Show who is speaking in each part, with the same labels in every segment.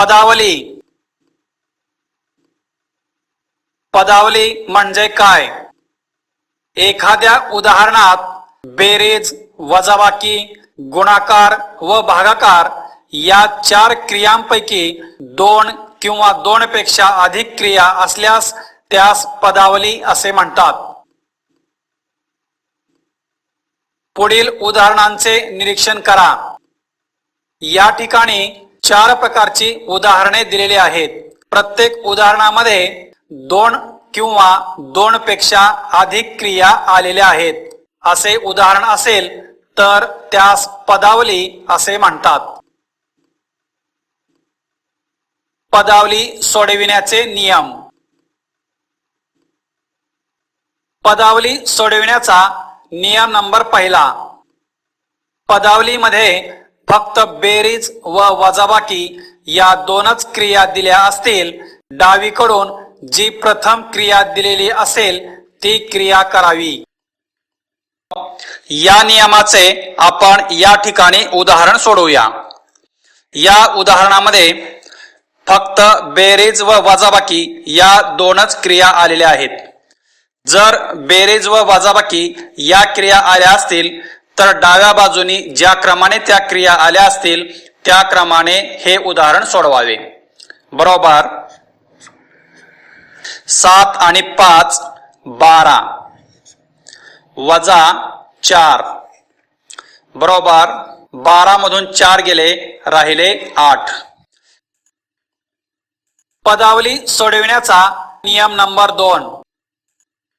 Speaker 1: पदावली. पदावली म्हणजे काय? एखाद्या उदाहरणात बेरीज वजाबाकी गुणाकार व भागाकार या चार क्रियांपैकी दोन किंवा दोन पेक्षा अधिक क्रिया असल्यास त्यास पदावली असे म्हणतात. पुढील उदाहरणांचे निरीक्षण करा. या ठिकाणी चार प्रकारची उदाहरणे दिलेली आहेत. प्रत्येक उदाहरणामध्ये दोन किंवा दोन पेक्षा अधिक क्रिया आलेल्या आहेत. असे उदाहरण असेल तर त्यास पदावली असे म्हणतात. पदावली सोडविण्याचे नियम. पदावली सोडविण्याचा नियम नंबर पहिला. पदावलीमध्ये फक्त बेरीज व वजाबाकी या दोनच क्रिया दिल्या असतील. डावीकडून जी प्रथम क्रिया दिलेली असेल ती क्रिया करावी. या नियमाचे आपण या ठिकाणी उदाहरण सोडवूया. या उदाहरणामध्ये फक्त बेरीज व वजाबाकी या दोनच क्रिया आलेल्या आहेत. जर बेरीज व वजाबाकी या क्रिया आल्या असतील तर डाव्या बाजूनी ज्या क्रमाने त्या क्रिया आल्या असतील त्या क्रमाने हे उदाहरण सोडवावे. बरोबर? सात आणि पाच बारा. वजा चार. बरोबर? बारा मधून चार गेले राहिले आठ. पदावली सोडविण्याचा नियम नंबर दोन.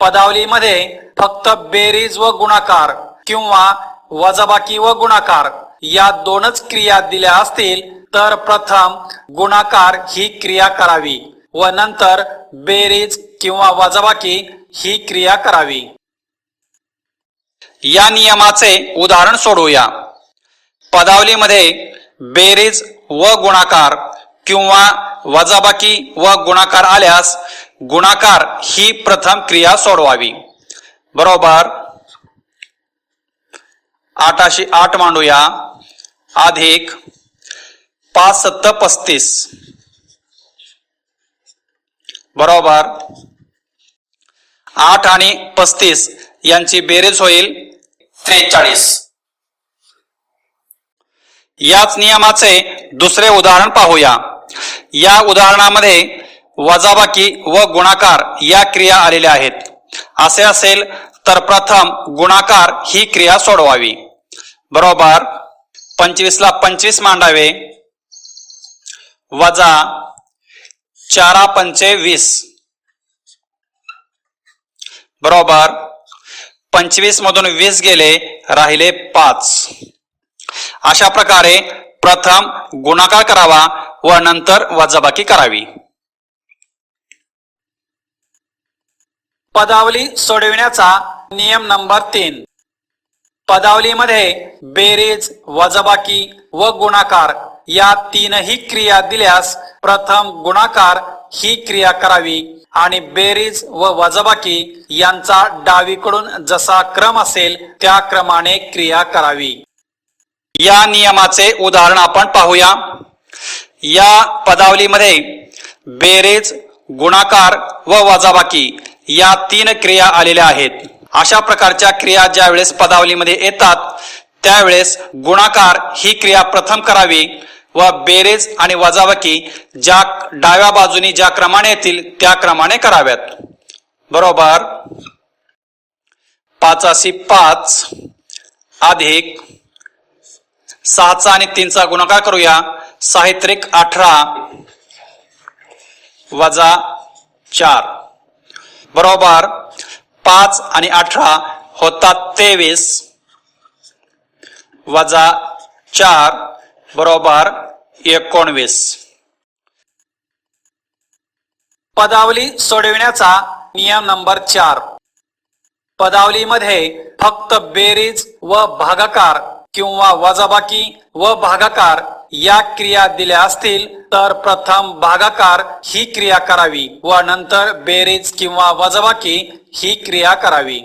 Speaker 1: पदावलीमध्ये फक्त बेरीज व गुणाकार. किंवा वजाबाकी व गुणाकार या दोनच क्रिया दिल्या असतील तर प्रथम गुणाकार ही क्रिया करावी व नंतर बेरीज किंवा वजाबाकी ही क्रिया करावी. या नियमाचे उदाहरण सोडवूया. पदावलीमध्ये बेरीज व गुणाकार किंवा वजाबाकी व गुणाकार आल्यास गुणाकार ही प्रथम क्रिया सोडवावी. बरोबर? आठाशे आठ मांडूया. अधिक पाच सत्त पस्तीस बरोबर? आठ आणि पस्तीस यांची बेरीज होईल त्रेचाळीस. याच नियमाचे दुसरे उदाहरण पाहूया. या उदाहरणामध्ये वजाबाकी व गुणाकार या क्रिया आलेल्या आहेत. असे असेल तर प्रथम गुणाकार ही क्रिया सोडवावी. बरोबर? पंचवीसला पंचवीस मांडावे. वजा चारा पंचे वीस. बरोबर? पंचवीस मधून वीस गेले राहिले पाच. अशा प्रकारे प्रथम गुणाकार करावा व नंतर वजाबाकी करावी. पदावली सोडविण्याचा नियम नंबर तीन. पदावलीमध्ये बेरीज वजबाकी व गुणाकार या तीनही क्रिया दिल्यास प्रथम गुणाकार ही क्रिया करावी आणि बेरीज व वजबाकी यांचा डावीकडून जसा क्रम असेल त्या क्रमाने क्रिया करावी. या नियमाचे उदाहरण आपण पाहूया. या पदावलीमध्ये बेरीज गुणाकार व वजाबाकी या तीन क्रिया आलेल्या आहेत. अशा प्रकारच्या क्रिया ज्या वेळेस पदावलीमध्ये येतात त्यावेळेस गुणाकार ही क्रिया प्रथम करावी व बेरेज आणि वजावकी ज्या डाव्या बाजूनी ज्या क्रमाने येतील त्या क्रमाने कराव्यात. बरोबर? पाचाशी पाच अधिक सहाचा आणि तीनचा गुणाकार करूया. साहित्रिक अठरा वजा चार. बरोबर पाच आणि अठरा होतात तेवीस. वजा चार बरोबर एकोणवीस. पदावली सोडविण्याचा नियम नंबर चार. पदावलीमध्ये फक्त बेरीज व भागाकार किंवा वजाबाकी व भागाकार या क्रिया दिल्या असतील तर प्रथम भागाकार ही क्रिया करावी व नंतर बेरीज किंवा वजबाकी ही क्रिया करावी.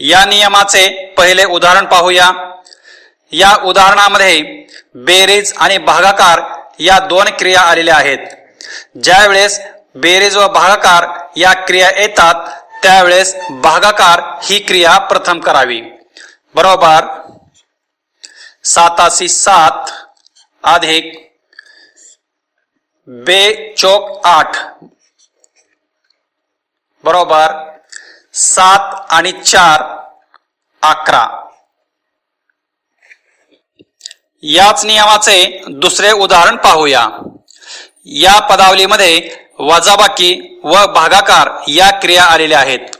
Speaker 1: या नियमाचे पहिले उदाहरण पाहूया. या उदाहरणामध्ये बेरीज आणि भागाकार या दोन क्रिया आलेल्या आहेत. ज्यावेळेस बेरीज व भागाकार या क्रिया येतात त्यावेळेस भागाकार ही क्रिया प्रथम करावी. बरोबर? साताशी सात अधिक बे चौक आठ. बरोबर सात आणि चार अकरा. याच नियमाचे दुसरे उदाहरण पाहूया. या पदावलीमध्ये वजाबाकी व भागाकार या क्रिया आलेल्या आहेत.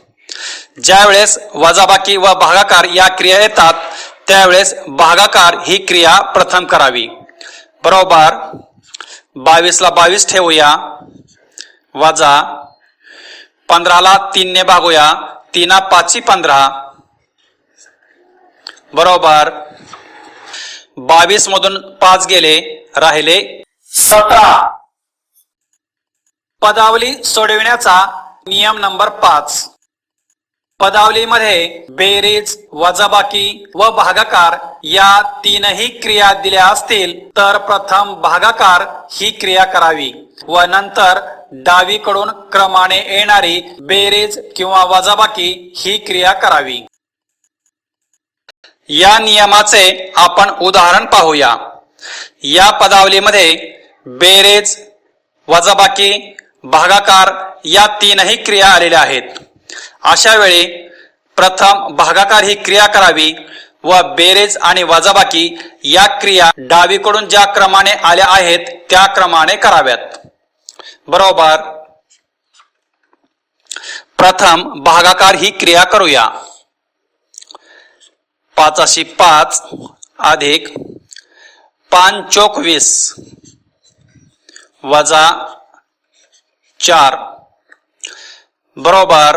Speaker 1: ज्यावेळेस वजाबाकी व भागाकार या क्रिया येतात त्यावेळेस भागाकार ही क्रिया प्रथम करावी. बरोबर? बावीसला बावीस ठेवूया. वजा पंधराला तीनने भागूया. तीना पाची पंधरा. बरोबर? बावीस मधून पाच गेले राहिले सतरा. पदावली सोडविण्याचा नियम नंबर पाच. पदावलीमध्ये बेरीज वजाबाकी व भागाकार या तीनही क्रिया दिल्या असतील तर प्रथम भागाकार ही क्रिया करावी व नंतर डावीकडून क्रमाने येणारी बेरीज किंवा वजाबाकी ही क्रिया करावी. या नियमाचे आपण उदाहरण पाहूया. या पदावलीमध्ये बेरेज वजाबाकी भागाकार या तीनही क्रिया आलेल्या आहेत. अशा वेळी प्रथम भागाकार ही क्रिया करावी व बेरेज आणि वजाबाकी या क्रिया डावीकडून ज्या क्रमाने आल्या आहेत त्या क्रमाने कराव्यात. बरोबर? प्रथम भागाकार ही क्रिया करूया. पाचाशी पाच अधिक पाच चोक वीस वजा चार. बरोबर?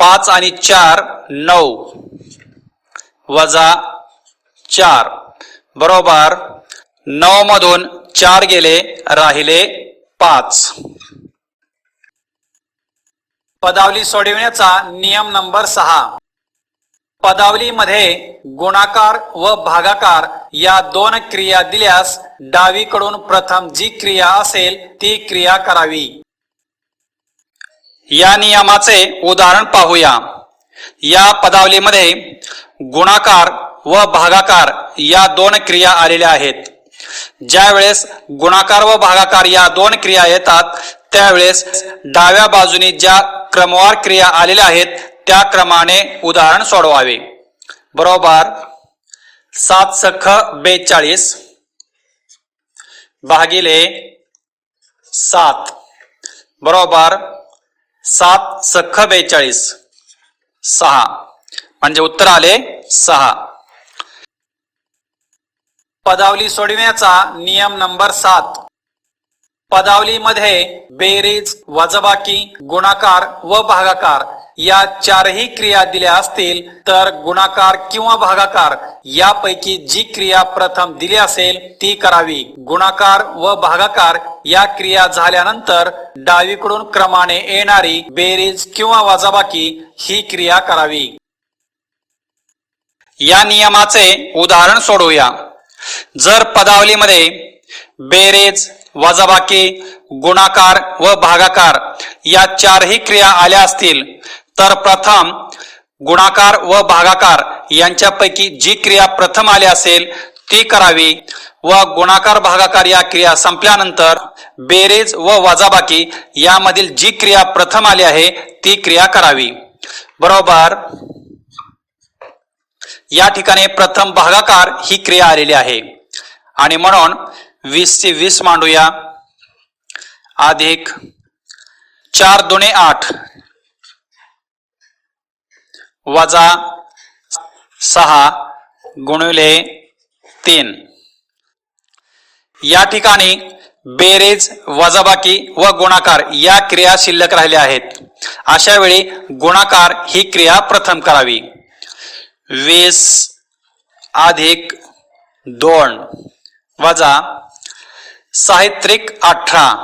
Speaker 1: पाच आणि चार नऊ. वजा चार. बरोबर. नऊ मधून चार गेले राहिले पाच. पदावली सोडविण्याचा नियम नंबर सहा. पदावलीमध्ये गुणाकार व भागाकार या दोन क्रिया दिल्यास डावीकडून प्रथम जी क्रिया असेल ती क्रिया करावी. या नियमाचे उदाहरण पाहूया. या पदावलीमध्ये गुणाकार व भागाकार या दोन क्रिया आलेल्या आहेत. ज्यावेळेस गुणाकार व भागाकार या दोन क्रिया येतात त्यावेळेस डाव्या बाजूने ज्या क्रमवार क्रिया आलेल्या आहेत त्या क्रमाने उदाहरण सोडवावे. बरोबर? सात सख बेचाळीस भागिले सात. बरोबर? सात सख बेचाळीस. सहा. म्हणजे उत्तर आले सहा. पदावली सोडविण्याचा नियम नंबर सात. पदावलीमध्ये बेरीज वजबाकी गुणाकार व भागाकार या चारही क्रिया दिल्या असतील तर गुणाकार किंवा भागाकार यापैकी जी क्रिया प्रथम दिली असेल ती करावी. गुणाकार व भागाकार या क्रिया झाल्यानंतर डावीकडून क्रमाने येणारी बेरीज किंवा वजाबाकी ही क्रिया करावी. या नियमाचे उदाहरण सोडवूया. जर पदावलीमध्ये बेरेज वजाबाकी गुणाकार व भागाकार या चारही क्रिया आल्या असतील तर प्रथम गुणाकार व भागाकार यांच्यापैकी जी क्रिया प्रथम आली असेल ती करावी व गुणाकार भागाकार या क्रिया संपल्यानंतर बेरेज व वजाबाकी यामधील जी क्रिया प्रथम आली आहे ती क्रिया करावी. बरोबर? या ठिकाणी प्रथम भागाकार ही क्रिया आलेली आहे. आणि म्हणून वीस चे वीस मांडूया. अधिक चार दोने आठ. वजा सहा गुणिले तीन. या ठिकाणी बेरेज वजाबाकी व गुणाकार या क्रिया शिल्लक राहिल्या आहेत. अशा वेळी गुणाकार ही क्रिया प्रथम करावी. वीस अधिक दोन वजा साहित्रिक अठरा.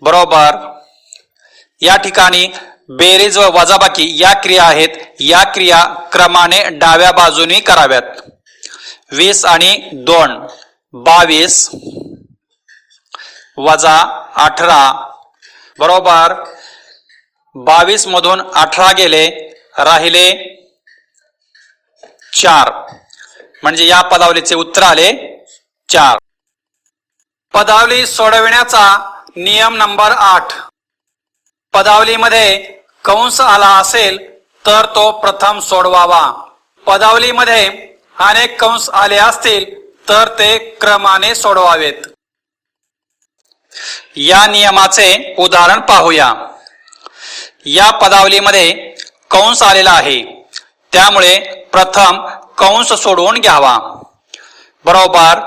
Speaker 1: बरोबर. या ठिकाणी बेरीज व वजाबाकी या क्रिया आहेत. या क्रिया क्रमाने डाव्या बाजूने कराव्यात. वीस आणि दोन. बावीस. वजा अठरा. बरोबर. बावीस मधून अठरा गेले. राहिले चार. म्हणजे या पदावलीचे उत्तर आले चार. पदावली सोडविण्याचा नियम नंबर आठ. पदावलीमध्ये कंस आला असेल तर तो प्रथम सोडवावा. पदावलीमध्ये अनेक कंस आले असतील तर ते क्रमाने सोडवावेत. या नियमाचे उदाहरण पाहूया. या पदावलीमध्ये कंस आलेला आहे. त्यामुळे प्रथम कंस सोडवून घ्यावा. बरोबर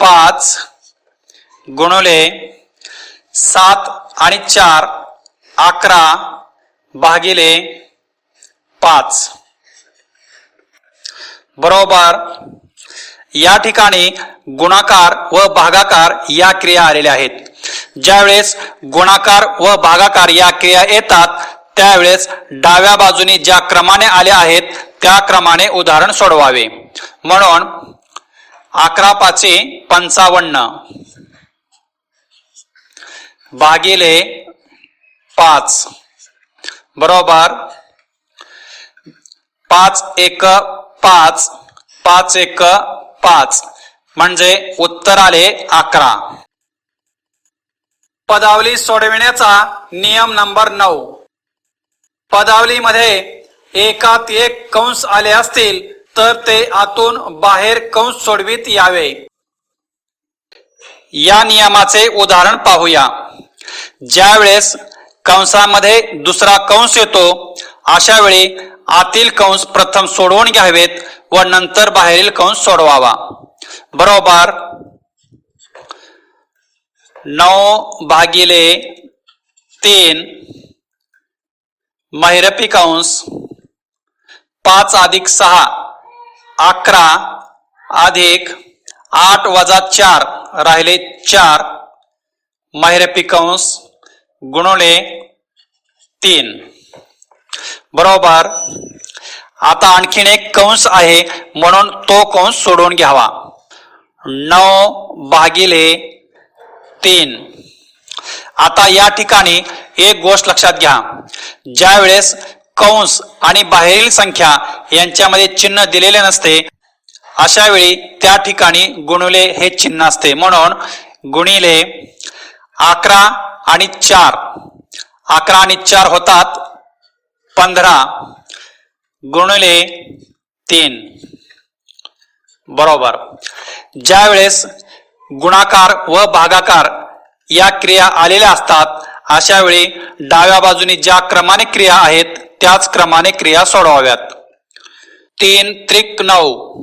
Speaker 1: पाच गुणुले सात आणि चार अकरा भागिले पाच. बरोबर. या ठिकाणी गुणाकार व भागाकार या क्रिया आलेल्या आहेत. ज्यावेळेस गुणाकार व भागाकार या क्रिया येतात त्यावेळेस डाव्या बाजूने ज्या क्रमाने आल्या आहेत त्या क्रमाने उदाहरण सोडवावे. म्हणून अकरा पाचे पंचावन्न भागिले पाच. बरोबर? पाच एक पाच पाच एक पाच. म्हणजे उत्तर आले अकरा. पदावली सोडविण्याचा नियम नंबर नऊ. पदावलीमध्ये एकात एक कंस आले असतील तर ते आतून बाहेर कंस सोडवित यावे. या नियमाचे उदाहरण पाहूया. ज्यावेळेस कंसामध्ये दुसरा कंस येतो अशा वेळी आतील कंस प्रथम सोडवून घ्यावेत व नंतर बाहेरील कंस सोडवावा. बरोबर? नऊ भागिले तीन महिरपी कंस पाच अधिक सहा अकरा अधिक आठ वजा चार राहिले चार. महिरपी कंस गुणुले तीन. बरोबर? आता आणखीन एक कंस आहे म्हणून तो कंस सोडून घ्यावा. नऊ भागिले तीन. आता या ठिकाणी एक गोष्ट लक्षात घ्या. ज्या वेळेस कंस आणि बाहेरील संख्या यांच्यामध्ये चिन्ह दिलेले नसते अशा वेळी त्या ठिकाणी गुणुले हे चिन्ह असते. म्हणून गुणिले अकरा आणि चार. अकरा आणि चार होतात. पंधरा. गुणले तीन. बरोबर. ज्या वेळेस गुणाकार व भागाकार या क्रिया आलेल्या असतात अशा वेळी डाव्या बाजूने ज्या क्रमाने क्रिया आहेत त्याच क्रमाने क्रिया सोडवाव्यात. तीन त्रिक नऊ.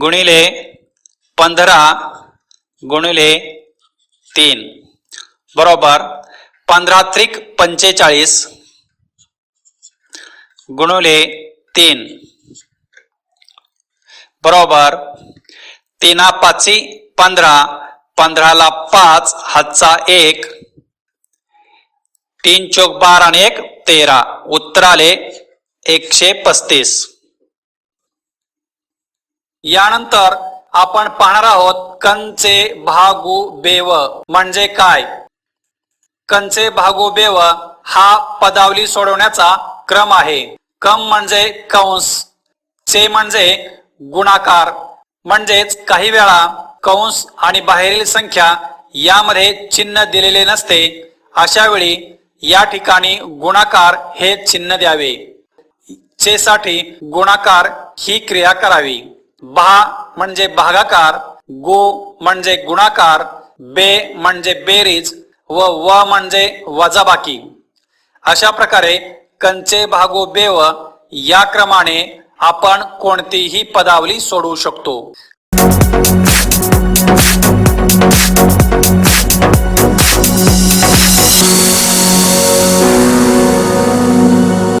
Speaker 1: गुणिले पंधरा. गुणिले तीन. बरोबर. पंधरा त्रिक पंचेचाळीस. गुणुले तीन. बरोबर. तीना पाची पंधरा. पंधराला पाच हातचा एक. तीन चौक बारा आणि एक तेरा. उत्तर आले एकशे पस्तीस. यानंतर आपण पाहणार आहोत कंचे भागू बेव. म्हणजे काय? कंचे भागो बेव हा पदावली सोडवण्याचा क्रम आहे. कम म्हणजे कंस चे म्हणजे गुणाकार. म्हणजेच काही वेळा कंस आणि बाहेरील संख्या यामध्ये चिन्ह दिलेले नसते. अशा वेळी या ठिकाणी गुणाकार हे चिन्ह द्यावे. चे साठी गुणाकार ही क्रिया करावी. भा म्हणजे भागाकार गो म्हणजे गुणाकार बे म्हणजे बेरीज व व म्हणजे वजाबाकी. अशा प्रकारे कंचे भागो बेव या क्रमाने आपण कोणतीही पदावली सोडवू शकतो.